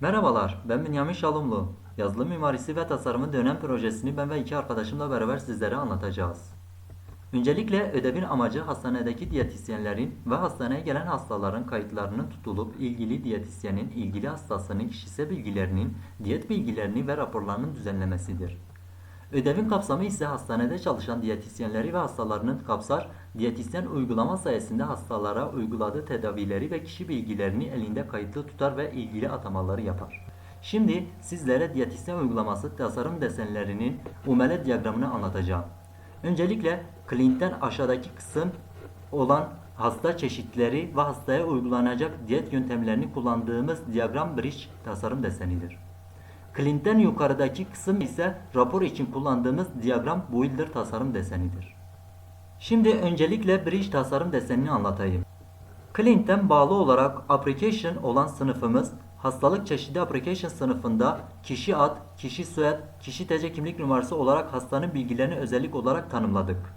Merhabalar, ben Bünyamin Şalımlu. Yazılım mimarisi ve tasarımı dönem projesini ben ve iki arkadaşımla beraber sizlere anlatacağız. Öncelikle ödevin amacı hastanedeki diyetisyenlerin ve hastaneye gelen hastaların kayıtlarının tutulup ilgili diyetisyenin ilgili hastasının kişisel bilgilerinin, diyet bilgilerini ve raporlarının düzenlemesidir. Ödevin kapsamı ise hastanede çalışan diyetisyenleri ve hastalarının kapsar, diyetisyen uygulama sayesinde hastalara uyguladığı tedavileri ve kişi bilgilerini elinde kayıtlı tutar ve ilgili atamaları yapar. Şimdi sizlere diyetisyen uygulaması tasarım desenlerinin umele diyagramını anlatacağım. Öncelikle Clint'ten aşağıdaki kısım olan hasta çeşitleri ve hastaya uygulanacak diyet yöntemlerini kullandığımız diyagram bridge tasarım desenidir. Clint'ten yukarıdaki kısım ise rapor için kullandığımız diyagram builder tasarım desenidir. Şimdi öncelikle bridge tasarım desenini anlatayım. Clint'ten bağlı olarak application olan sınıfımız hastalık çeşidi application sınıfında kişi ad, kişi soyad, kişi TC kimlik numarası olarak hastanın bilgilerini özellik olarak tanımladık.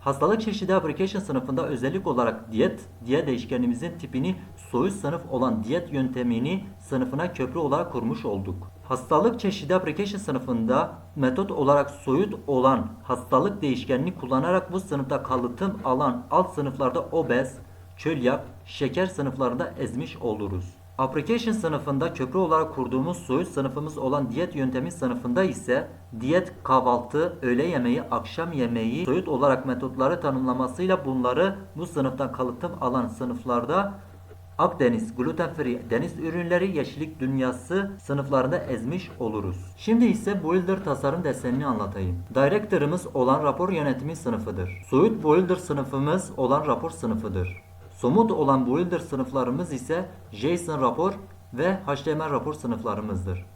Hastalık çeşidi application sınıfında özellik olarak diyet, diye değişkenimizin tipini soyut sınıf olan diyet yöntemini sınıfına köprü olarak kurmuş olduk. Hastalık çeşidi application sınıfında metot olarak soyut olan hastalık değişkenini kullanarak bu sınıfta kalıtım alan alt sınıflarda obez, çölyak, şeker sınıflarında ezmiş oluruz. Application sınıfında köprü olarak kurduğumuz soyut sınıfımız olan diyet yöntemi sınıfında ise diyet, kahvaltı, öğle yemeği, akşam yemeği soyut olarak metotları tanımlamasıyla bunları bu sınıftan kalıtım alan sınıflarda Akdeniz, gluten free, deniz ürünleri, yeşillik dünyası sınıflarında ezmiş oluruz. Şimdi ise Builder tasarım desenini anlatayım. Director'ımız olan rapor yönetimi sınıfıdır. Soyut Builder sınıfımız olan rapor sınıfıdır. Somut olan Builder sınıflarımız ise JSON rapor ve HTML rapor sınıflarımızdır.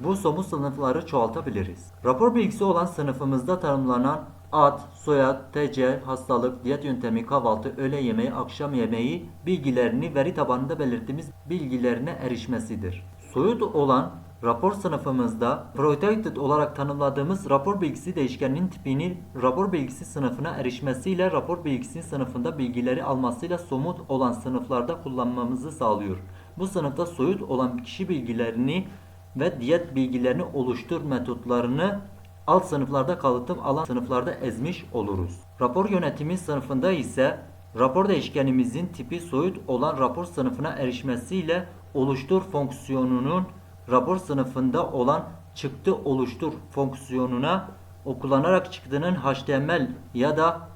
Bu somut sınıfları çoğaltabiliriz. Rapor bilgisi olan sınıfımızda tanımlanan ad, soyad, TC, hastalık, diyet yöntemi, kahvaltı, öğle yemeği, akşam yemeği bilgilerini veri tabanında belirttiğimiz bilgilerine erişmesidir. Soyut olan rapor sınıfımızda protected olarak tanımladığımız rapor bilgisi değişkeninin tipini rapor bilgisi sınıfına erişmesiyle rapor bilgisi sınıfında bilgileri almasıyla somut olan sınıflarda kullanmamızı sağlıyor. Bu sınıfta soyut olan kişi bilgilerini ve diyet bilgilerini oluştur metotlarını alt sınıflarda kalıtım alan sınıflarda ezmiş oluruz. Rapor yönetimi sınıfında ise rapor değişkenimizin tipi soyut olan rapor sınıfına erişmesiyle oluştur fonksiyonunun rapor sınıfında olan çıktı oluştur fonksiyonuna o kullanarak çıktının HTML ya da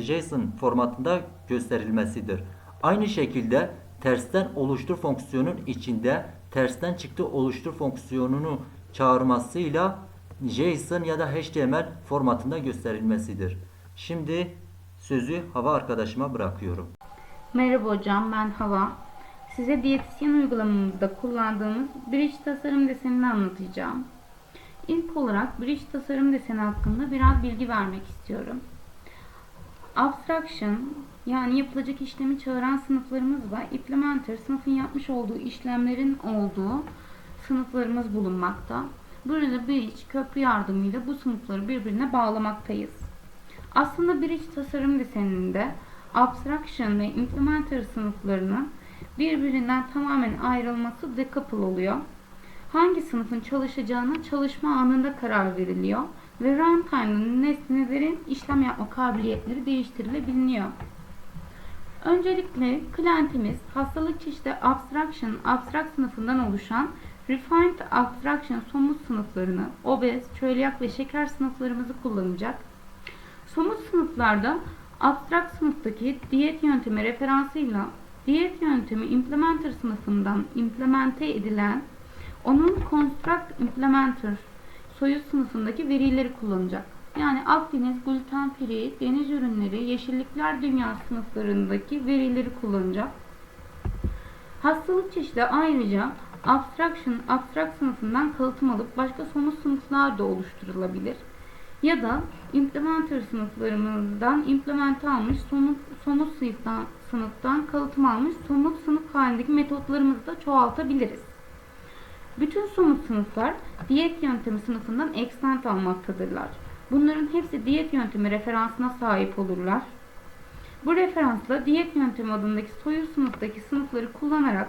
JSON formatında gösterilmesidir. Aynı şekilde tersten oluştur fonksiyonun içinde tersten çıktı oluştur fonksiyonunu çağırmasıyla JSON ya da HTML formatında gösterilmesidir. Şimdi sözü Hava arkadaşıma bırakıyorum. Merhaba hocam ben Hava. Size diyetisyen uygulamamızda kullandığımız bridge tasarım desenini anlatacağım. İlk olarak bridge tasarım deseni hakkında biraz bilgi vermek istiyorum. Abstraction yani yapılacak işlemi çağıran sınıflarımız ve implementer sınıfın yapmış olduğu işlemlerin olduğu sınıflarımız bulunmakta. Burada bridge köprü yardımıyla bu sınıfları birbirine bağlamaktayız. Aslında bridge tasarım deseninde abstraction ve implementer sınıflarının birbirinden tamamen ayrılması decouple oluyor. Hangi sınıfın çalışacağına çalışma anında karar veriliyor ve runtime'ın nesnelerin işlem yapma kabiliyetleri değiştirilebiliyor. Öncelikle client'imiz hastalık çeşidi abstraction, abstract sınıfından oluşan refined abstraction somut sınıflarını, obez, çölyak ve şeker sınıflarımızı kullanacak. Somut sınıflarda abstract sınıftaki diyet yöntemi referansıyla diyet yöntemi implementer sınıfından implemente edilen onun construct implementer soyut sınıfındaki verileri kullanacak. Yani Akdeniz, gluten free, deniz ürünleri, yeşillikler dünya sınıflarındaki verileri kullanacak. Hastalık çeşidi ayrıca abstraction, abstract sınıfından kalıtım alıp başka somut sınıflar da oluşturulabilir. Ya da implementer sınıflarımızdan implemente almış somut, somut sınıftan, sınıftan kalıtım almış somut sınıf halindeki metotlarımızı da çoğaltabiliriz. Bütün somut sınıflar diyet yöntemi sınıfından extent almaktadırlar. Bunların hepsi diyet yöntemi referansına sahip olurlar. Bu referansla diyet yöntemi adındaki soyut sınıftaki sınıfları kullanarak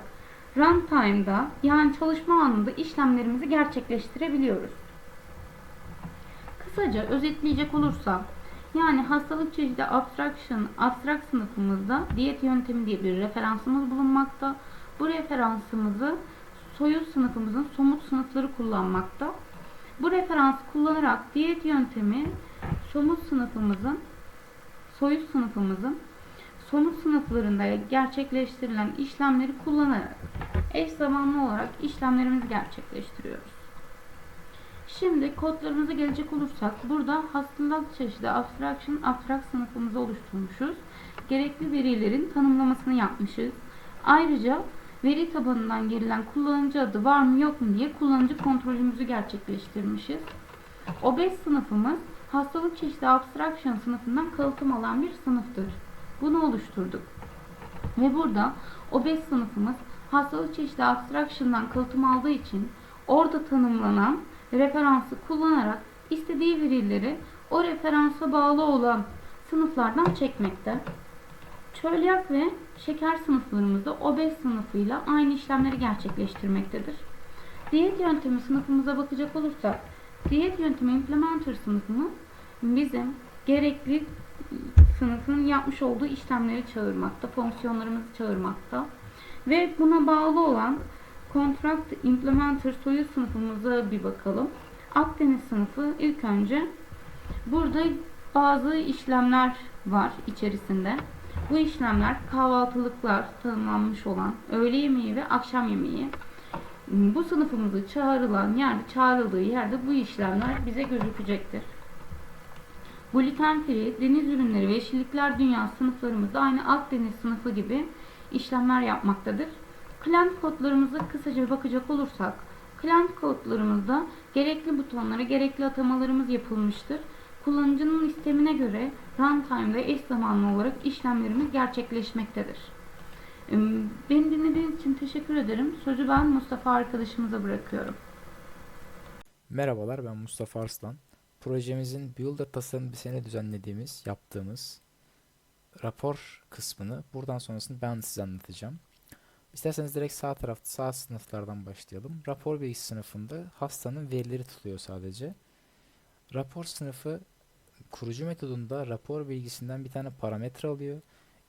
runtime'da yani çalışma anında işlemlerimizi gerçekleştirebiliyoruz. Kısaca özetleyecek olursam yani hastalık çeşidi abstraction, abstract sınıfımızda diyet yöntemi diye bir referansımız bulunmakta. Bu referansımızı soyut sınıfımızın somut sınıfları kullanmakta. Bu referansı kullanarak diyet yöntemi somut sınıfımızın soyut sınıfımızın somut sınıflarında gerçekleştirilen işlemleri kullanarak eş zamanlı olarak işlemlerimizi gerçekleştiriyoruz. Şimdi kodlarımıza gelecek olursak burada hastalık çeşidi abstraction abstract sınıfımızı oluşturmuşuz. Gerekli verilerin tanımlamasını yapmışız. Ayrıca veri tabanından girilen kullanıcı adı var mı yok mu diye kullanıcı kontrolümüzü gerçekleştirmişiz. Obez sınıfımız hastalık çeşidi abstraction sınıfından kalıtım alan bir sınıftır. Bunu oluşturduk. Ve burada obez sınıfımız hastalık çeşidi abstraction'dan kalıtım aldığı için orada tanımlanan referansı kullanarak istediği verileri o referansa bağlı olan sınıflardan çekmekte. Çölyak ve şeker sınıflarımızda obez sınıfıyla aynı işlemleri gerçekleştirmektedir. Diyet yöntemi sınıfımıza bakacak olursak, diyet yöntemi implementer sınıfımız bizim gerekli sınıfın yapmış olduğu işlemleri çağırmakta, fonksiyonlarımızı çağırmakta ve buna bağlı olan Contract Implementer soyut sınıfımıza bir bakalım. Akdeniz sınıfı ilk önce burada bazı işlemler var içerisinde. Bu işlemler kahvaltılıklar tanımlanmış olan öğle yemeği ve akşam yemeği. Bu sınıfımızı çağrılan yerde, çağrıldığı yerde bu işlemler bize gözükecektir. Gluten free, deniz ürünleri ve yeşillikler dünya sınıflarımızda aynı Akdeniz sınıfı gibi işlemler yapmaktadır. Client kodlarımıza kısaca bakacak olursak, client kodlarımızda gerekli butonlara gerekli atamalarımız yapılmıştır. Kullanıcının istemine göre runtime'da eş zamanlı olarak işlemlerimiz gerçekleşmektedir. Beni dinlediğiniz için teşekkür ederim. Sözü ben Mustafa arkadaşımıza bırakıyorum. Merhabalar ben Mustafa Arslan. Projemizin Builder tasarım bir sene düzenlediğimiz, yaptığımız rapor kısmını buradan sonrasını ben size anlatacağım. İsterseniz direkt sağ tarafta sağ sınıflardan başlayalım. Rapor bilgi sınıfında hastanın verileri tutuluyor sadece. Rapor sınıfı kurucu metodunda rapor bilgisinden bir tane parametre alıyor.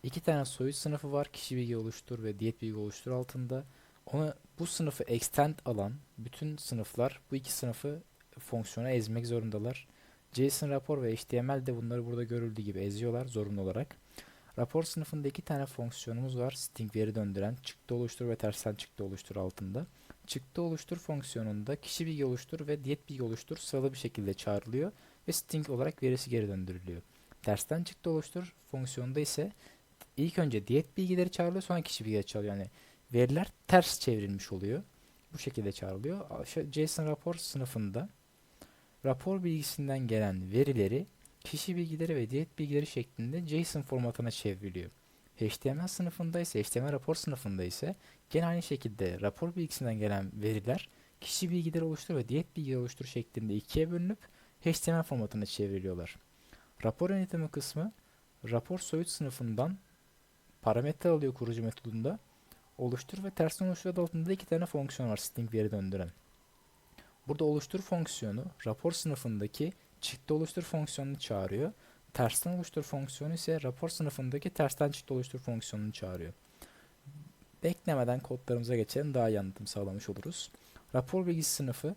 İki tane soyut sınıfı var. Kişi bilgi oluştur ve diyet bilgi oluştur altında. Onu bu sınıfı extend alan bütün sınıflar bu iki sınıfı fonksiyona ezmek zorundalar. JSON rapor ve HTML de bunları burada görüldüğü gibi eziyorlar zorunlu olarak. Rapor sınıfında iki tane fonksiyonumuz var. String veri döndüren çıktı oluştur ve tersten çıktı oluştur altında. Çıktı oluştur fonksiyonunda kişi bilgi oluştur ve diyet bilgi oluştur sıralı bir şekilde çağrılıyor ve string olarak verisi geri döndürülüyor. Tersten çıktı oluştur fonksiyonunda ise ilk önce diyet bilgileri çağrılıyor sonra kişi bilgileri çağrılıyor. Yani veriler ters çevrilmiş oluyor. Bu şekilde çağrılıyor. JSON rapor sınıfında rapor bilgisinden gelen verileri kişi bilgileri ve diyet bilgileri şeklinde JSON formatına çevriliyor. HTML sınıfında ise HTML rapor sınıfında ise gene aynı şekilde rapor bilgisinden gelen veriler kişi bilgileri oluştur ve diyet bilgileri oluştur şeklinde ikiye bölünüp HTML formatına çevriliyorlar. Rapor yönetimi kısmı rapor soyut sınıfından parametre alıyor kurucu metodunda. Oluştur ve tersten oluştur adı altında iki tane fonksiyon var string veri döndüren. Burada oluştur fonksiyonu rapor sınıfındaki çıktı oluştur fonksiyonunu çağırıyor. Tersten oluştur fonksiyonu ise rapor sınıfındaki tersten çıktı oluştur fonksiyonunu çağırıyor. Beklemeden kodlarımıza geçelim daha iyi anlatım sağlamış oluruz. Rapor bilgisi sınıfı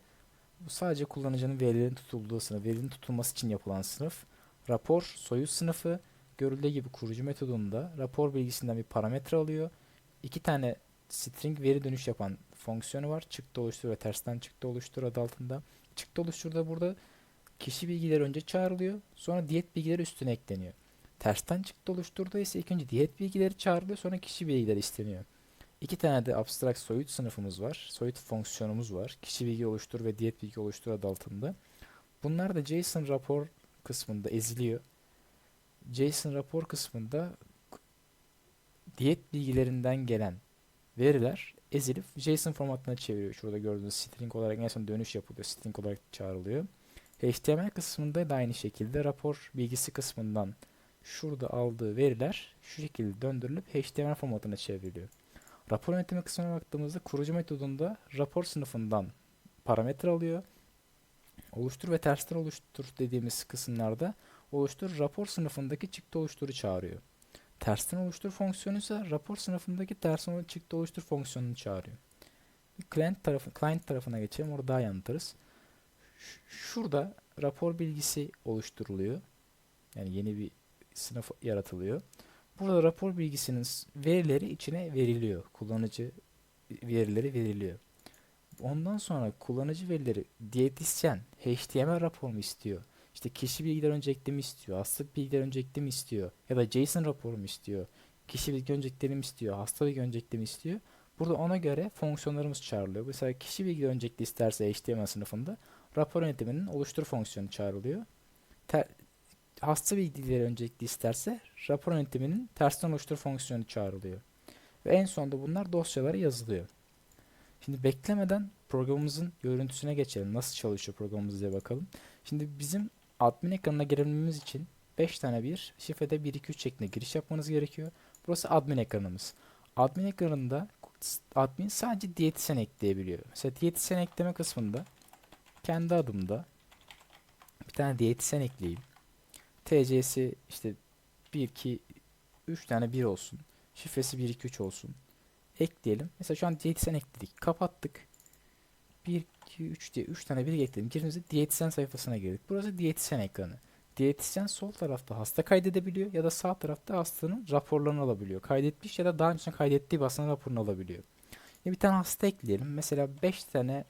bu sadece kullanıcının verilerin tutulduğu sınıf, verinin tutulması için yapılan sınıf. Rapor soyut sınıfı görüldüğü gibi kurucu metodunda rapor bilgisinden bir parametre alıyor. İki tane string veri dönüş yapan fonksiyonu var. Çıktı oluştur ve tersten çıktı oluştur adı altında. Çıktı oluşturda burada kişi bilgileri önce çağrılıyor. Sonra diyet bilgileri üstüne ekleniyor. Tersten çıktı oluşturda ise ilk önce diyet bilgileri çağrılıyor sonra kişi bilgileri isteniyor. İki tane de abstract soyut sınıfımız var. Soyut fonksiyonumuz var. Kişi bilgi oluştur ve diyet bilgi oluştur adı altında. Bunlar da JSON rapor kısmında eziliyor. JSON rapor kısmında diyet bilgilerinden gelen veriler ezilip JSON formatına çeviriyor. Şurada gördüğünüz string olarak en son dönüş yapılıyor. String olarak çağrılıyor. HTML kısmında da aynı şekilde rapor bilgisi kısmından şurada aldığı veriler şu şekilde döndürülüp HTML formatına çevriliyor. Rapor yönetimi kısmına baktığımızda kurucu metodunda rapor sınıfından parametre alıyor. Oluştur ve tersler oluştur dediğimiz kısımlarda oluştur rapor sınıfındaki çıktı oluşturu çağırıyor. Tersten oluştur fonksiyonu ise rapor sınıfındaki tersten çıktı oluştur fonksiyonunu çağırıyor. Client, tarafı, client tarafına geçelim. Orada daha iyi. Ş- Şurada rapor bilgisi oluşturuluyor. Yani yeni bir sınıf yaratılıyor. Burada rapor bilgisinin verileri içine veriliyor. Kullanıcı verileri veriliyor. Ondan sonra kullanıcı verileri diyetisyen HTML rapor mu istiyor? İşte kişi bilgiler öncelikli mi istiyor? Hasta bilgiler öncelikli mi istiyor? Ya da JSON raporu mu istiyor? Kişi bilgi öncelikli mi istiyor? Hasta bilgi öncelikli mi istiyor? Burada ona göre fonksiyonlarımız çağrılıyor. Mesela kişi bilgi öncelikli isterse HTML sınıfında rapor yönetiminin oluştur fonksiyonu çağrılıyor. Ter- hasta bilgileri öncelikli isterse rapor yönetiminin tersten oluştur fonksiyonu çağrılıyor. Ve en sonunda bunlar dosyalara yazılıyor. Şimdi beklemeden programımızın görüntüsüne geçelim. Nasıl çalışıyor programımız diye bakalım. Şimdi bizim admin ekranına girebilmemiz için 5 tane bir şifrede 1 2 3 şeklinde giriş yapmanız gerekiyor. Burası admin ekranımız. Admin ekranında admin sadece diyetisyen ekleyebiliyor. Mesela diyetisyen ekleme kısmında kendi adımda bir tane diyetisyen ekleyeyim. TC'si işte 1 2 3 tane 1 olsun. Şifresi 1 2 3 olsun. Ekleyelim. Mesela şu an diyetisyen ekledik. Kapattık. 1 2 3 diye 3 tane 1 ekledim. Girdiğimizde diyetisyen sayfasına girdik. Burası diyetisyen ekranı. Diyetisyen sol tarafta hasta kaydedebiliyor ya da sağ tarafta hastanın raporlarını alabiliyor. Kaydetmiş ya da daha önce kaydettiği hasta raporunu alabiliyor. Şimdi bir tane hasta ekleyelim. Mesela 5 tane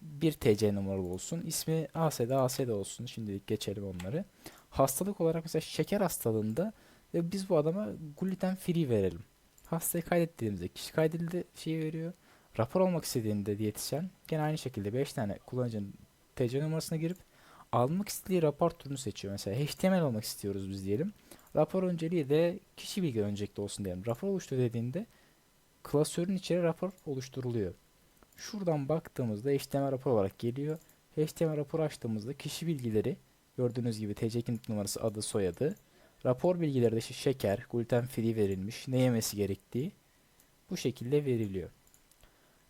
bir TC numaralı olsun. İsmi ASD, ASD olsun. Şimdilik geçelim onları. Hastalık olarak mesela şeker hastalığında ve biz bu adama gluten free verelim. Hastayı kaydettiğimizde kişi kaydedildi şeyi veriyor. Rapor almak istediğinde diyetisyen gene aynı şekilde 5 tane kullanıcının TC numarasına girip almak istediği rapor türünü seçiyor. Mesela HTML almak istiyoruz biz diyelim. Rapor önceliği de kişi bilgi öncelikli olsun diyelim. Rapor oluştur dediğinde klasörün içeri rapor oluşturuluyor. Şuradan baktığımızda HTML rapor olarak geliyor. HTML rapor açtığımızda kişi bilgileri gördüğünüz gibi TC kimlik numarası, adı, soyadı. Rapor bilgileri de işte şeker, gluten free verilmiş, ne yemesi gerektiği bu şekilde veriliyor.